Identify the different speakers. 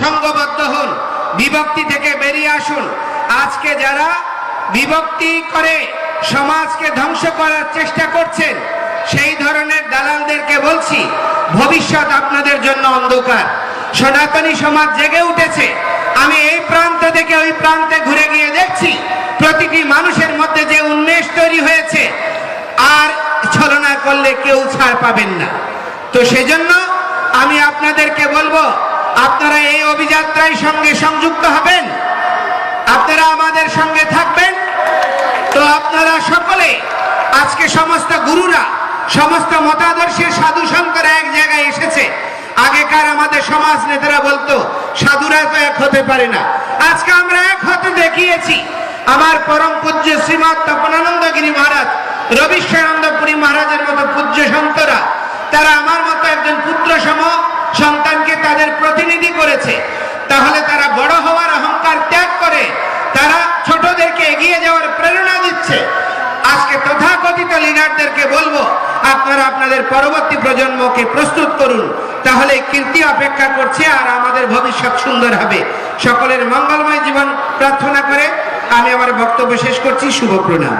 Speaker 1: সংঘবদ্ধ হন, বিভক্তি থেকে বেরিয়ে আসুন। আজকে যারা বিভক্তি করে সমাজকে ধ্বংস করার চেষ্টা করছেন, সেই ধরনের দালালদেরকে বলছি, ভবিষ্যৎ আপনাদের জন্য অন্ধকার। সনাতনী সমাজ জেগে উঠেছে। আমি এই প্রান্ত থেকে ওই প্রান্তে ঘুরে গিয়ে দেখছি, প্রতিটি মানুষের মধ্যে যে উন্মেষ তৈরি হয়েছে, আর ছলনা করলে কেউ ছাড় পাবেন না। তো সেজন্য আমি আপনাদেরকে বলব, আপনারা এই অভিযাত্রায় সঙ্গে সংযুক্ত হবেন। আপনারা আমাদের সঙ্গে থাকবেন। তো আপনারা সকলে, আজকে সমস্ত গুরুরা, সমস্ত মতাদর্শের সাধু সন্তরা এক জায়গায় এসেছে। আগেকার আমাদের সমাজ নেতারা বলতো, সাধুরা তো এক হতে পারে না। আজকে আমরা এক হতে দেখিয়েছি। আমার পরম পূজ্য শ্রীমৎ তপনানন্দগিরি মহারাজ, রবিশ্বরানন্দপুরী মহারাজের মতো পূজ্য সন্তরা, তারা আমার মতো একজন পুত্র সম সন্তানকে তাদের প্রতিনিধি করেছে। তাহলে তারা বড় হওয়ার অহংকার ত্যাগ করে, তারা ছোটদেরকে এগিয়ে যাওয়ার প্রেরণা দিচ্ছে। আজকে তথাকথিত লিডারদেরকে বলব, আপনারা আপনাদের পরবর্তী প্রজন্মকে প্রস্তুত করুন। তাহলে কীর্তি অপেক্ষা করছে আর আমাদের ভবিষ্যৎ সুন্দর হবে। সকলের মঙ্গলময় জীবন প্রার্থনা করে আমি আমার বক্তব্য শেষ করছি। শুভ প্রণাম।